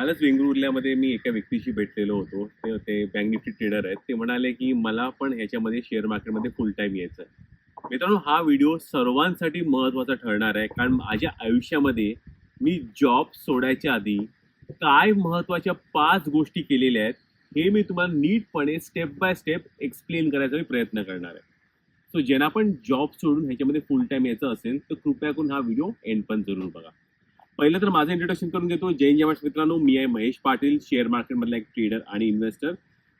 कालच वेंगुर्ल्यामध्ये मी एका व्यक्तीशी भेटलेलो होतो. ते होते बँक निफ्टी ट्रेडर आहेत. ते म्हणाले की मला पण ह्याच्यामध्ये शेअर मार्केटमध्ये फुल टाईम यायचं आहे मित्रांनो हा व्हिडिओ सर्वांसाठी महत्त्वाचा ठरणार आहे. कारण माझ्या आयुष्यामध्ये मी जॉब सोडायच्या आधी काय महत्त्वाच्या पाच गोष्टी केलेल्या आहेत हे मी तुम्हाला नीटपणे स्टेप बाय स्टेप एक्सप्लेन करायचा मी प्रयत्न करणार आहे. सो ज्यांना पण जॉब सोडून ह्याच्यामध्ये फुल टाईम यायचं असेल तर कृपया करून हा व्हिडिओ एंड पण जरूर बघा. पहिलं तर माझं इंट्रोडक्शन करून देतो जैन जेवाश मित्रांनो. मी आहे महेश पाटील शेअर मार्केटमधला एक ट्रेडर आणि इन्व्हेस्टर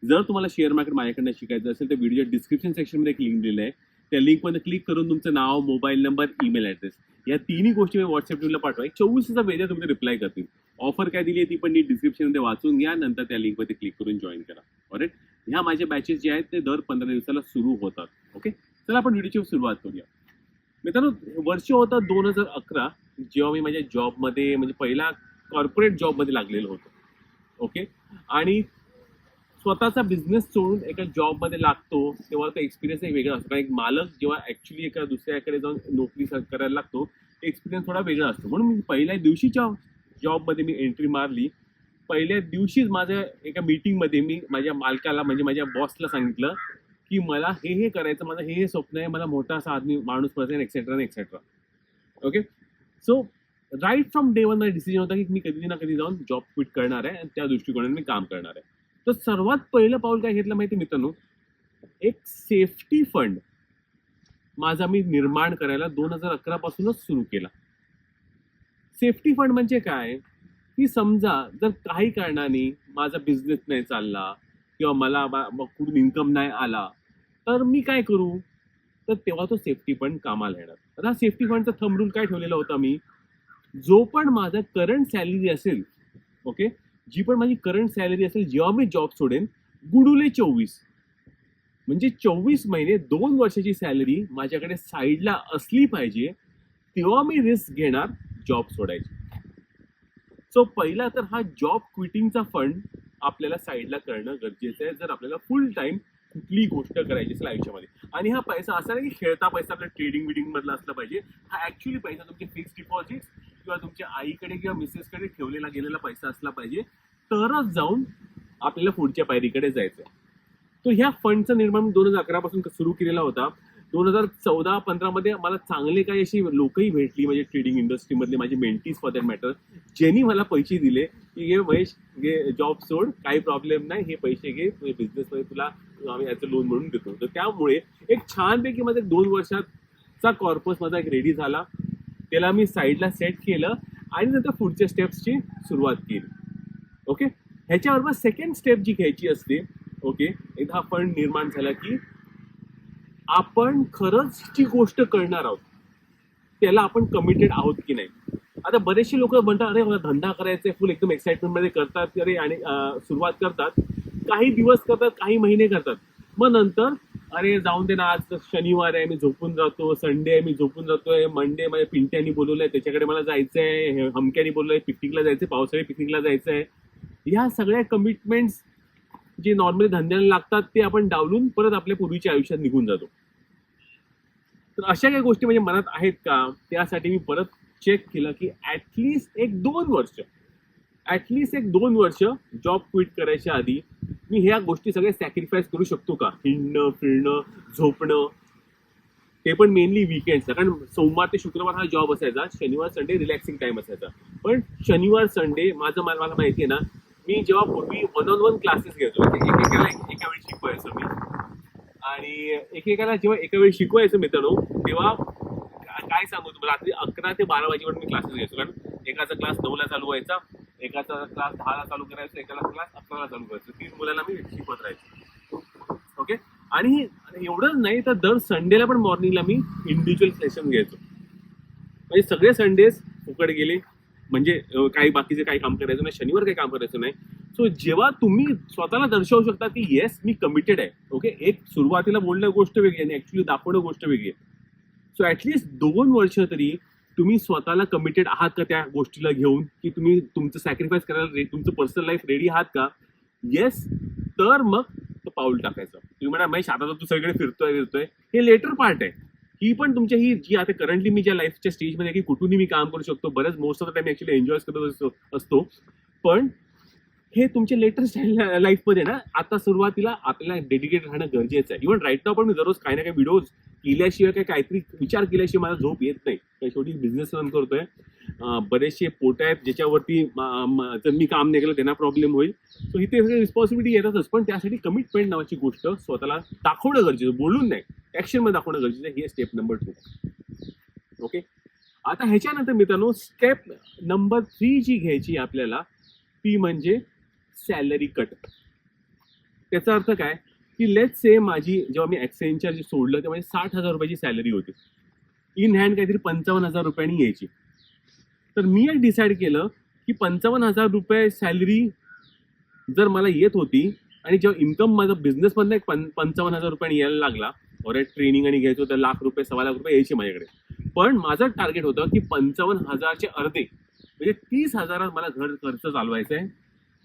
जर तुम्हाला शेअर मार्केट माझ्याकडनं शिकायचं असेल तर व्हिडिओच्या डिस्क्रिप्शन सेक्शनमध्ये एक लिंक दिलं आहे. त्या लिंकमध्ये क्लिक करून तुमचं नाव मोबाईल नंबर ईमेल ॲड्रेस या तिन्ही गोष्टी मी व्हॉट्सअप टीमला पाठवा. एक चोवीस तासा वेळेला तुम्ही रिप्लाय करतील. ऑफर काय दिली आहे ती पण नीट डिस्क्रिप्शनमध्ये वाचून घ्या. नंतर त्या लिंकमध्ये क्लिक करून जॉईन करा. ऑरेट ह्या माझ्या बॅचेस जे आहेत ते दर पंधरा दिवसाला सुरू होतात. ओके चला आपण व्हिडिओची सुरुवात करूया. मित्रांनो वर्ष होतं दोन हजार अकरा जेव्हा मी माझ्या जॉबमध्ये म्हणजे पहिला कॉर्पोरेट जॉबमध्ये लागलेलो होतो. ओके आणि स्वतःचा बिझनेस सोडून एका जॉबमध्ये लागतो तेव्हा तो एक्सपिरियन्स एक वेगळा असतो. कारण एक मालक जेव्हा ॲक्च्युली एका दुसऱ्याकडे जाऊन नोकरी स- करायला लागतो एक्सपिरियन्स थोडा वेगळा असतो. म्हणून मी पहिल्या दिवशीच्या जॉबमध्ये मी एंट्री मारली. पहिल्या दिवशीच माझ्या एका मीटिंगमध्ये मी माझ्या मालकाला म्हणजे माझ्या बॉसला सांगितलं की मला हे हे करायचं माझं हे हे स्वप्न आहे मला मोठा असा आदमी माणूस पाहिजे etcetera etcetera okay so right from day one माझा डिसिजन होता की मी कधी ना कधी जाऊन जॉब क्विट करणार आहे आणि त्या दृष्टिकोनाने मी काम करणार आहे. तर सर्वात पहिलं पाऊल काय घेतलं माहिती मित्रांनो? एक सेफ्टी फंड माझा मी निर्माण करायला दोन हजार अकरा पासूनच सुरू केला. सेफ्टी फंड म्हणजे काय? की समजा जर काही कारणाने माझा बिझनेस नाही चालला किंवा मला कुठून इन्कम नाही आला तर मी काय करू? तर तेव्हा तो सेफ्टी फंड कामाला येणार. आता सेफ्टी फंडचा थंब रूल काय ठेवलेला होता मी जो पण माझा करंट सॅलरी असेल ओके जी पण माझी करंट सॅलरी असेल जेव्हा मी जॉब सोडेन गुडुले चोवीस. म्हणजे चोवीस महिने दोन वर्षाची सॅलरी माझ्याकडे साईडला असली पाहिजे तेव्हा मी रिस्क घेणार जॉब सोडायची. सो पहिला तर हा जॉब क्विटिंगचा फंड आपल्याला साईडला करणं गरजेचं आहे. जर आपल्याला फुल टाइम कुठलीही गोष्ट करायची असेल आयुष्यामध्ये. आणि हा पैसा असा नाही की खेळता पैसा आपल्या ट्रेडिंग बिडिंग मधला असला पाहिजे. हा ऍक्च्युली पैसा तुमचे फिक्स डिपॉझिट किंवा तुमच्या आईकडे किंवा मिसेसकडे ठेवलेला गेलेला पैसा असला पाहिजे. तरच जाऊन आपल्याला पुढच्या पायरीकडे जायचं तो ह्या फंडचं निर्माण दोन हजार अकरा पासून सुरू केलेला होता. दोन हजार चौदा पंधरामध्ये मला चांगले काही अशी लोकही भेटली म्हणजे ट्रेडिंग इंडस्ट्रीमधले माझे मेंटीज फॉर दॅट मॅटर ज्यांनी मला पैसे दिले की घे महेश घे जॉब सोड काही प्रॉब्लेम नाही हे पैसे घे बिझनेसमध्ये तुला आम्ही याचं लोन म्हणून देतो. तर त्यामुळे एक छानपैकी माझा दोन वर्षाचा कॉर्पस माझा एक रेडी झाला. त्याला मी साईडला सेट केलं आणि नंतर पुढच्या स्टेप्सची सुरुवात केली. ओके ह्याच्याबरोबर सेकंड स्टेप जी घ्यायची असते ओके एकदा हा फंड निर्माण झाला की आपण खरंच जी गोष्ट करणार आहोत त्याला आपण कमिटेड आहोत की नाही? आता बरेचसे लोक म्हणतात अरे मला धंदा करायचा आहे फुल एकदम एक्साइटमेंटमध्ये करतात अरे आणि सुरुवात करतात. काही दिवस करतात काही महिने करतात. मग नंतर अरे जाऊन दे ना आज शनिवार आहे मी झोपून जातो संडे आहे मी झोपून जातोय मंडे माझ्या पिंट्यानी बोलवलंय त्याच्याकडे मला जायचंय आहे हमक्यानी बोलवलंय पिकनिकला जायचंय पावसाळी पिकनिकला जायचं आहे ह्या सगळ्या कमिटमेंट्स जे नॉर्मली धंद्याला लागतात ते आपण डावलून परत आपल्या पूर्वीच्या आयुष्यात निघून जातो. तर अशा काही गोष्टी म्हणजे मनात आहेत का? त्यासाठी मी परत चेक केलं की ऍटलीस्ट एक दोन वर्ष ऍटलीस्ट एक दोन वर्ष जॉब क्विट करायच्या आधी मी ह्या गोष्टी सगळ्या सॅक्रिफाईस करू शकतो का? हिंडणं फिरणं झोपणं. ते पण मेनली विकेंडचा कारण सोमवार ते शुक्रवार हा जॉब असायचा शनिवार संडे रिलॅक्सिंग टाइम असायचा. पण शनिवार संडे माझं मला मला माहिती आहे ना मी जेव्हा पूर्वी वन ऑन वन क्लासेस घ्यायचो एकेकाला एका वेळी शिकवायचो मी. आणि एकेकाला जेव्हा एका वेळी शिकवायचं मित्रांनो तेव्हा काय सांगू तुम्हाला? रात्री अकरा ते बारा वाजेपर्यंत मी क्लासेस घ्यायचो. कारण एकाचा क्लास नऊला चालू व्हायचा एकाचा क्लास दहाला चालू करायचा एकाला क्लास अकराला चालू करायचो. तीन मुलांना मी शिकवत राहायचो. ओके आणि एवढंच नाही तर दर संडेला पण मॉर्निंगला मी इंडिव्हिज्युअल सेशन घ्यायचो. म्हणजे सगळे संडेज फुकट गेले. म्हणजे काही बाकीचे काही काम करायचं नाही शनिवार काही काम करायचं नाही. सो जेव्हा तुम्ही स्वतःला दर्शवू शकता की येस मी कमिटेड आहे. ओके एक सुरुवातीला बोलणं गोष्ट वेगळी आणि ऍक्च्युली दाखवणं गोष्ट वेगळी आहे. सो ऍटलिस्ट दोन वर्ष तरी तुम्ही स्वतःला कमिटेड आहात का त्या गोष्टीला घेऊन? की तुम्ही तुमचं सॅक्रिफाईस करायला रे- तुमचं पर्सनल लाईफ रेडी आहात का? येस तर मग तो पाऊल टाकायचं. तुम्ही म्हणा महेश आता तर तू सगळीकडे फिरतोय फिरतोय. हे लेटर पार्ट आहे. ही पण तुमच्या ही जी आता करंटली मी ज्या लाईफच्या स्टेजमध्ये की कुठूनही मी काम करू शकतो. बरेच most of the time actually enjoy करत असतो- असतो. पण हे तुमच्या लेटेस्ट लाईफमध्ये ना आता सुरुवातीला आपल्याला डेडिकेट राहणं गरजेचं आहे. इव्हन राईट नाव पण मी दररोज काही ना काही व्हिडिओज केल्याशिवाय काही काहीतरी विचार केल्याशिवाय मला झोप येत नाही. काही शेवटी बिझनेस रन करतोय. बरेचसे पोट आहेत ज्याच्यावरती जर मी काम नाही केलं त्यांना प्रॉब्लेम होईल. सो इथे सगळी रिस्पॉन्सिबिलिटी येतातच. पण त्यासाठी कमिटमेंट नावाची गोष्ट स्वतःला दाखवणं गरजेचं. बोलून नाही. ॲक्शनमध्ये दाखवणं गरजेचं आहे. हे स्टेप नंबर टू ओके आता ह्याच्यानंतर मित्रांनो स्टेप नंबर थ्री जी घ्यायची आहे आपल्याला ती म्हणजे सॅलरी कट त्याचा अर्थ काय? की लेट से माझी जेव्हा मी ॲक्सेंचर जे सोडलं तेव्हा माझी साठ हजार रुपयाची सॅलरी होती. इन हँड काहीतरी पंचावन्न हजार रुपयांनी यायची. तर मी एक डिसाईड केलं की पंचावन्न हजार रुपये सॅलरी जर मला येत होती आणि जेव्हा इन्कम माझा बिझनेसमधनं एक पं पंचावन्न हजार रुपयांनी यायला लागला और ट्रेनिंग आणि घ्यायचो तर लाख रुपये सव्वा लाख रुपये यायचे माझ्याकडे. पण माझं टार्गेट होतं की पंचावन्न हजारचे अर्धे म्हणजे तीस हजारात मला घर खर्च चालवायचा आहे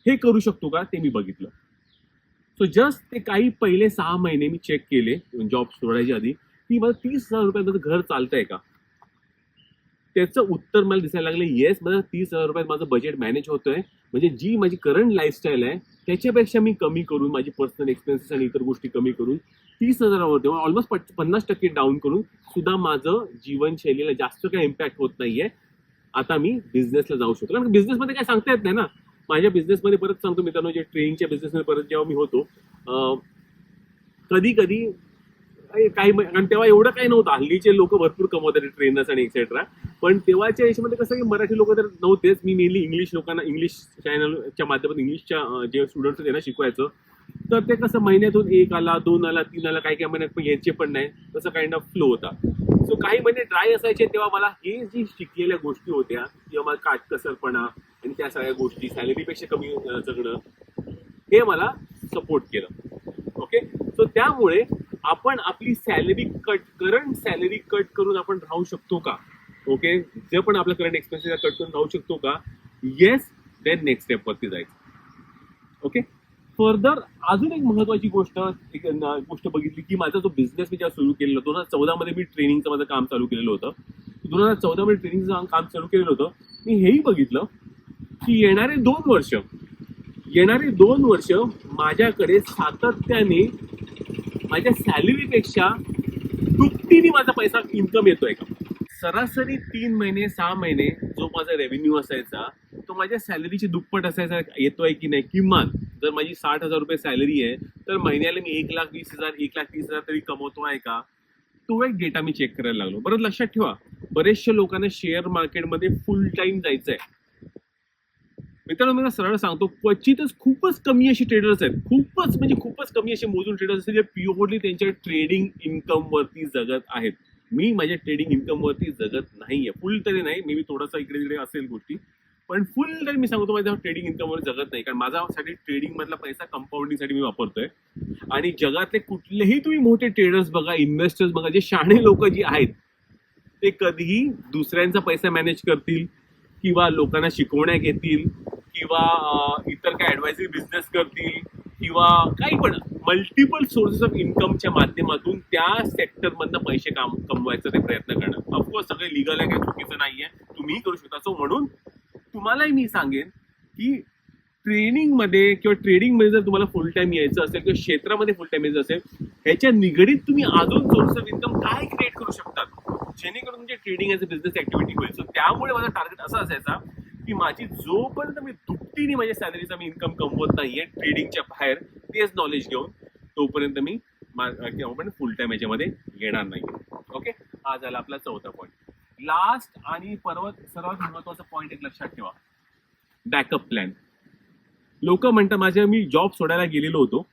हे करू शकतो का ते मी बघितलं. सो जस्ट ते काही पहिले सहा महिने मी चेक केले जॉब सोडायच्या आधी की मला तीस हजार रुपयात घर चालतंय का? त्याचं उत्तर मला दिसायला लागलं येस मला तीस हजार रुपयात माझं बजेट मॅनेज होतोय. म्हणजे जी माझी करंट लाईफस्टाईल आहे त्याच्यापेक्षा मी कमी करून माझी पर्सनल एक्सपेन्सेस आणि इतर गोष्टी कमी करून तीस हजारावर तेव्हा म्हणजे ऑलमोस्ट पन्नास टक्के डाऊन करून सुद्धा माझं जीवनशैलीला जास्त काही इम्पॅक्ट होत नाहीये. आता मी बिझनेसला जाऊ शकतो. कारण बिझनेसमध्ये काय सांगता येत नाही ना. माझ्या बिझनेसमध्ये परत सांगतो मित्रांनो जे ट्रेनिंगच्या बिझनेसमध्ये परत जेव्हा मी होतो कधी कधी काही कारण तेव्हा एवढं काही नव्हतं. हल्लीचे लोक भरपूर कमवतात ट्रेनर्स आणि एक्सेट्रा पण तेव्हाच्या याच्यामध्ये कसं की मराठी लोक तर नव्हतेच. मी मेनली इंग्लिश लोकांना इंग्लिश चॅनलच्या माध्यमातून इंग्लिशच्या जे स्टुडंट्स त्यांना शिकवायचं. तर ते कसं महिन्यातून एक आला दोन आला तीन आला काही काही महिन्यात पण यायचे पण नाही. तसं काइंड ऑफ फ्लो होता. सो काही महिने ड्राय असायचे तेव्हा मला हे जी शिकलेल्या गोष्टी होत्या किंवा मला काटकसरपणा आणि त्या सगळ्या गोष्टी सॅलरीपेक्षा कमी जगणं हे मला सपोर्ट केलं. ओके सो त्यामुळे आपण आपली salary cut current salary cut करून आपण राहू शकतो का? ओके जे पण आपलं करंट एक्सपेन्सेस कट करून राहू शकतो का? येस देन नेक्स्ट स्टेप वरती जायचं. ओके फर्दर अजून एक महत्वाची गोष्ट एक गोष्ट बघितली की माझा जो बिझनेस मी जेव्हा सुरू केलेला दोन हजार चौदा मध्ये मी ट्रेनिंगचं माझं काम चालू केलेलं होतं. दोन हजार चौदा मध्ये ट्रेनिंगचं काम चालू केलेलं होतं. मी हेही बघितलं की येणारे दोन वर्ष येणारे दोन वर्ष माझ्याकडे सातत्याने माझ्या सॅलरीपेक्षा दुपटीने माझा पैसा इन्कम येतोय का? सरासरी तीन महिने सहा महिने जो माझा रेव्हेन्यू असायचा तो माझ्या सॅलरीची दुप्पट असायचा येतोय की नाही? किमान जर माझी साठ हजार रुपये सॅलरी आहे तर महिन्याला मी एक लाख वीस हजार एक लाख तीस हजार तरी कमवतो आहे का? तो एक डेटा मी चेक करायला लागलो. परत लक्षात ठेवा. बरेचशा लोकांना शेअर मार्केटमध्ये फुल टाइम जायचं आहे मित्रांनो मी सरळ सांगतो क्वचितच खूपच कमी असे ट्रेडर्स आहेत. खूपच म्हणजे खूपच कमी असे मोजून ट्रेडर्स असतील जे प्युअरली त्यांच्या ट्रेडिंग इन्कमवरती जगत आहेत. मी माझ्या ट्रेडिंग इन्कमवरती जगत जगत नाहीये. फुल तरी नाही मे बी थोडासा इकडे तिकडे असेल गोष्टी. पण फुल तरी मी सांगतो माझ्या ट्रेडिंग इन्कमवर जगत नाही. कारण माझ्यासाठी ट्रेडिंगमधला पैसा कंपाऊंडिंगसाठी मी वापरतोय. आणि जगातले कुठलेही तुम्ही मोठे ट्रेडर्स बघा इन्व्हेस्टर्स बघा जे शहाणे लोक जी आहेत ते कधीही दुसऱ्यांचा पैसा मॅनेज करतील. किंवा लोकांना शिकवण्या घेतील किंवा इतर काय ॲडवायझरी बिझनेस करतील किंवा काही पण मल्टिपल सोर्सेस ऑफ इन्कमच्या माध्यमातून त्या सेक्टरमधनं पैसे काम कमवायचा ते प्रयत्न करणार ऑफकोर्स सगळे लिगल आहे काही चुकीचं नाहीये. तुम्हीही करू शकता. सो म्हणून तुम्हालाही मी सांगेन की ट्रेनिंगमध्ये किंवा ट्रेडिंगमध्ये जर तुम्हाला फुल टाइम यायचं असेल किंवा क्षेत्रामध्ये फुल टाइम यायचं असेल ह्याच्या निगडीत तुम्ही अजून सोर्स ऑफ इन्कम काय क्रिएट करू शकतात? जेणेकरून म्हणजे trading as a business activity होईल. सो त्यामुळे माझा टार्गेट असा असायचा की माझी जोपर्यंत मी दुपटीने माझ्या सॅलरीचा मी इन्कम कमवत नाहीये ट्रेडिंगच्या बाहेर तेच नॉलेज घेऊन तोपर्यंत मी आपण फुल टाइम याच्यामध्ये येणार नाही ओके हा झाला आपला चौथा पॉईंट लास्ट आणि पर्वत सर्वात महत्त्वाचा पॉईंट एक लक्षात ठेवा. बॅकअप प्लॅन लोक म्हणतात माझ्या मी जॉब सोडायला गेलेलो होतो.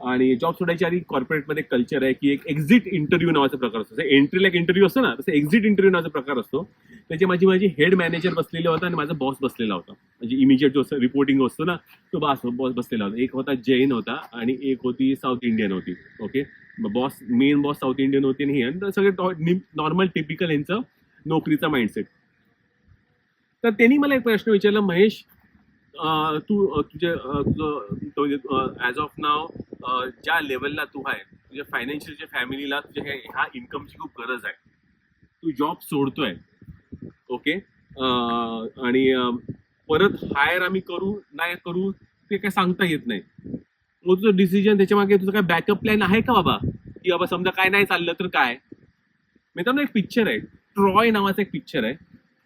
आणि जॉब सोडायच्या आधी कॉर्पोरेटमध्ये कल्चर आहे की एक एक्झिट इंटरव्ह्यू नावाचा प्रकार असतो. एंट्रीला एक इंटरव्ह्यू असतो ना तसं एक्झिट इंटरव्ह्यू नावाचा प्रकार असतो. त्याची माझी माझी हेड मॅनेजर बसलेला होता आणि माझा बॉस बसलेला होता. म्हणजे इमिजिएट जो रिपोर्टिंग असतो ना तो बॉस बॉस बसलेला होता. एक होता जैन होता आणि एक होती साऊथ इंडियन होती. Okay boss main boss South Indian होती आणि हे. आणि सगळे नॉर्मल टिपिकल यांचं नोकरीचा माइंडसेट तर त्यांनी मला एक प्रश्न विचारला महेश तू तुझे तुझं ॲज ऑफ नाव ज्या लेवलला तू आहे तुझ्या फायनान्शियल जे फॅमिलीला तुझ्या ह्या ह्या इन्कमची खूप गरज आहे. तू जॉब सोडतोय. ओके आणि परत हायर आम्ही करू नाही करू ते काय सांगता येत नाही. मग तुझं डिसिजन त्याच्यामागे तुझा काय बॅकअप प्लॅन आहे का बाबा? की बाबा समजा काय नाही चाललं तर काय? मित्रांनो एक पिक्चर आहे. ट्रॉय नावाचा एक पिक्चर आहे.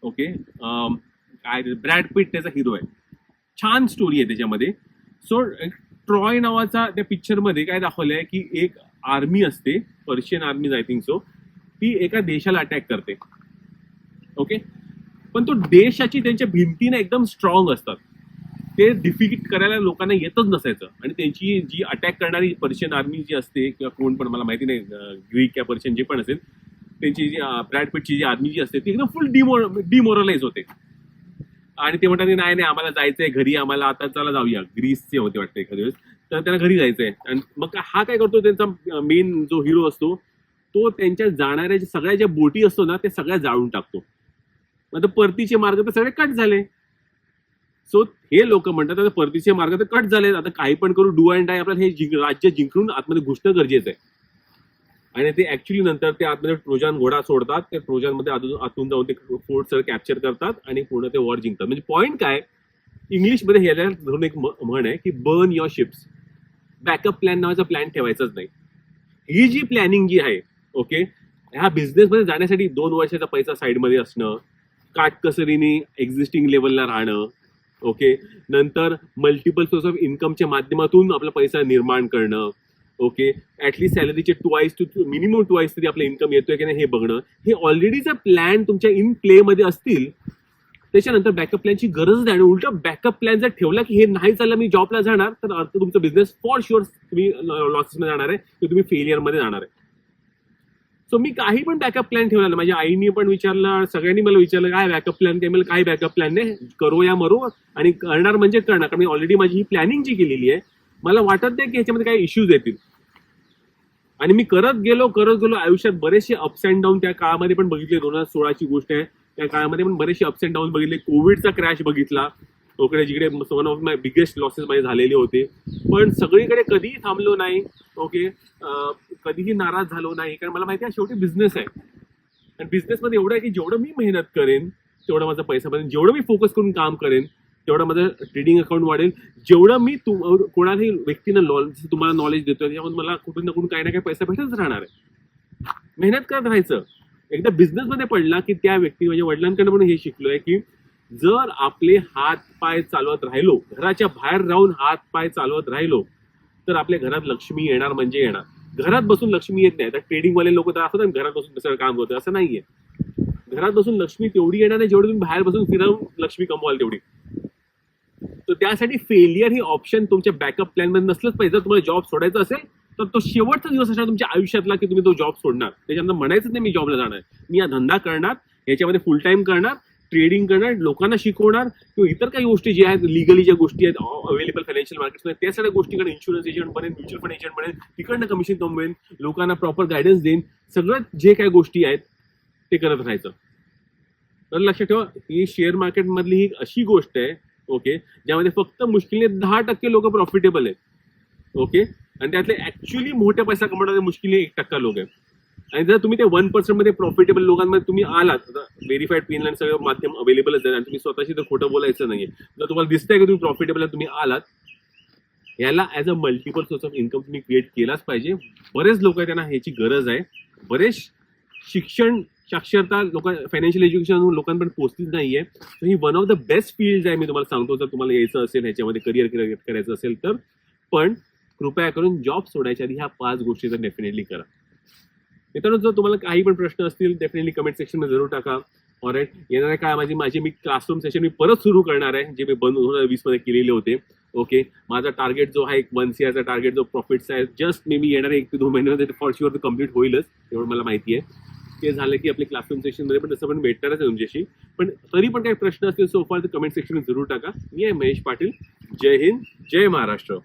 ओके काय ब्रॅड पिट त्याचा हिरो आहे. छान स्टोरी आहे त्याच्यामध्ये. सो ट्रॉय नावाचा त्या पिक्चरमध्ये काय दाखवलं आहे की एक आर्मी असते Persian armies I think so ती एका देशाला अटॅक करते. ओके पण तो देशाची त्यांच्या भिंतीने एकदम स्ट्रॉंग असतात. ते डिफिट करायला लोकांना येतच नसायचं. आणि त्यांची जी अटॅक करणारी पर्शियन आर्मी जी असते किंवा कोण पण मला माहिती नाही ग्रीक या पर्शियन जे पण असेल त्यांची जी ब्रॅडपिटची जी आर्मी जी असते ती एकदम फुल डिमो डिमोरलाइज होते. आणि ते म्हणतात की नाही नाही आम्हाला जायचंय घरी आम्हाला आता चला जाऊया. ग्रीसचे होते वाटते एखाद्या वेळेस. तर त्यांना घरी जायचंय. आणि मग हा काय करतो त्यांचा मेन जो हिरो असतो तो त्यांच्या जाणाऱ्या सगळ्या ज्या बोटी असतो ना ते सगळ्या जाळून टाकतो. मग आता परतीचे मार्ग तर सगळे कट झाले. सो हे लोक म्हणतात आता परतीचे मार्ग तर कट झाले आता काही पण करू डू अँड डाय आपल्याला हे जिंक- राज्य जिंकून आतमध्ये घुसणं गरजेचं आहे. आणि ते ऍक्च्युली नंतर ते आतमध्ये ट्रोजन घोडा सोडतात त्या ट्रोजनमध्ये आतून आतून जाऊन ते फोर्ट सर कॅप्चर करतात आणि पूर्ण ते वॉर जिंकतात. म्हणजे पॉईंट काय? इंग्लिशमध्ये ह्याला धरून एक म्हण आहे की burn your ships backup plan नावाचा प्लॅन ठेवायचाच नाही. ही जी प्लॅनिंग जी आहे ओके ह्या बिझनेसमध्ये जाण्यासाठी दोन वर्षाचा पैसा साईडमध्ये असणं काटकसरीने एक्झिस्टिंग लेवलला राहणं ओके नंतर मल्टिपल सोर्स ऑफ इन्कमच्या माध्यमातून आपला पैसा निर्माण करणं ओके? ऍटलीस्ट सॅलरीचे ट्वाईस टू मिनिमम ट्वाईस तरी आपलं इन्कम येतोय की नाही हे बघणं. हे ऑलरेडी जर प्लॅन तुमच्या इन प्ले मध्ये असतील त्याच्यानंतर बॅकअप प्लॅनची गरज नाही. आणि उलट बॅकअप प्लॅन जर ठेवला की हे नाही चाललं मी जॉबला जाणार तर अर्थ तुमचा बिझनेस फॉर शुअर तुम्ही लॉसेसमध्ये जाणार आहे किंवा तुम्ही फेलियरमध्ये जाणार आहे. सो मी काही पण बॅकअप प्लॅन ठेवला ना माझ्या आईने पण विचारलं सगळ्यांनी मला विचारलं काय बॅकअप प्लॅन काय? मला काय बॅकअप प्लॅन नाही करो या मरो. आणि करणार म्हणजे करणार कारण मी ऑलरेडी माझी ही प्लॅनिंग जी केलेली आहे मला वाटत नाही की ह्याच्यामध्ये काही इश्यूज येतील. आणि मी करत गेलो करत गेलो आयुष्यात बरेचसे अप्स अँड डाऊन त्या काळामध्ये पण बघितले. दोन हजार सोळाची गोष्ट आहे. त्या काळामध्ये पण बरेचसे अप्स अँड डाऊन बघितले. कोविडचा क्रॅश बघितला. ओकडे जिकडे one of my biggest losses माझे झालेले होते. पण सगळीकडे कधीही थांबलो नाही. ओके कधीही नाराज झालो नाही. कारण मला माहिती आहे शेवटी बिझनेस आहे. आणि बिझनेसमध्ये एवढं आहे की जेवढं मी मेहनत करेन तेवढं माझा पैसा बनेन जेवढं मी फोकस करून काम करेन तेवढं माझं ट्रेडिंग अकाउंट वाढेल. जेवढं मी तुम कोणालाही व्यक्तीनं नॉलेज तुम्हाला नॉलेज देतोय त्यामुळे मला कुठून ना कुठून काही ना काही पैसा भेटतच राहणार आहे. मेहनत करत राहायचं? एकदा बिझनेसमध्ये पडला की त्या व्यक्ती म्हणजे वडिलांकडे पण हे शिकलोय की जर आपले हात पाय चालवत राहिलो घराच्या बाहेर राहून हात पाय चालवत राहिलो तर आपल्या घरात लक्ष्मी येणार म्हणजे येणार. घरात बसून लक्ष्मी येत नाही. तर ट्रेडिंगवाले लोक तर असतात घरात बसून कसं काम होतं असं नाहीये. घरात बसून लक्ष्मी तेवढी येणार नाही जेवढी तुम्ही बाहेर बसून फिरवून लक्ष्मी कमवाल तेवढी. तर त्यासाठी फेलियर हे ऑप्शन तुमच्या बॅकअप प्लॅनमध्ये नसलंच पाहिजे. जर तुम्हाला जॉब सोडायचा असेल तर तो शेवटचा दिवस असणार तुमच्या आयुष्यातला की तुम्ही तो जॉब सोडणार. त्याच्यानंतर म्हणायचं नाही मी जॉबला जाणार. मी हा धंदा करणार याच्यामध्ये फुल टाईम करणार ट्रेडिंग करणार लोकांना शिकवणार किंवा इतर काही गोष्टी ज्या आहेत लिगली ज्या गोष्टी आहेत अवेलेबल फायनान्शियल मार्केटमध्ये त्या सगळ्या गोष्टीकडे इन्शुरन्स एजंट बनेन म्युच्युअल फंड एजंट बनेन तिकडनं कमिशन कमवेन लोकांना प्रॉपर गायडन्स देईन. सगळं जे काही गोष्टी आहेत ते करत राहायचं. तर लक्षात ठेवा ही शेअर मार्केटमधली ही अशी गोष्ट आहे ओके ज्यामध्ये फक्त मुश्किलने दहा टक्के लोक प्रॉफिटेबल आहेत. ओके आणि त्यातले ऍक्च्युली मोठ्या पैसा कमवणारे मुश्किलने एक टक्का लोक आहेत. आणि जर तुम्ही ते वन पर्सेंटमध्ये प्रॉफिटेबल लोकांमध्ये तुम्ही आलात व्हेरीफाईड पिन सगळं माध्यम अवेलेबलच आहे आणि तुम्ही स्वतःशी तर खोटं बोलायचं नाही आहे जर तुम्हाला दिसतंय की तुम्ही प्रॉफिटेबल तुम्ही आलात याला as a multiple source of income तुम्ही क्रिएट केलाच पाहिजे. बरेच लोक त्यांना ह्याची गरज आहे. बरेच शिक्षण साक्षरता लोक फायनान्शियल एज्युकेशन लोकांपर्यंत पोहोचलीच नाहीये. तर ही one of the best field आहे मी तुम्हाला सांगतो. जर तुम्हाला यायचं असेल ह्याच्यामध्ये करिअर करायचं असेल तर. पण कृपया करून जॉब सोडायच्या आधी ह्या पाच गोष्टी तर डेफिनेटली करा. मित्रांनो जर तुम्हाला काही पण प्रश्न असतील डेफिनेटली कमेंट सेक्शनमध्ये जरूर टाका. ऑरेट येणाऱ्या काय? माझी माझे मी क्लासरूम सेशन मी परत सुरू करणार आहे जे मी बंद दोन हजार वीसमध्ये केलेले होते. ओके माझा टार्गेट जो आहे एक वन सीआरचा टार्गेट जो प्रॉफिट्स आहे जस्ट मे मी येणारे एक ते दोन महिन्यामध्ये फॉर शुअर कंप्लीट होईलच एवढं मला माहिती आहे. ते झालं की आपले क्लासरूम सेशनमध्ये पण तसं पण भेटणारच आहे तुमच्याशी. पण तरी पण काही प्रश्न असतील सोफा तर कमेंट सेक्शनमध्ये जरूर टाका. मी आहे महेश पाटील. जय हिंद जय महाराष्ट्र.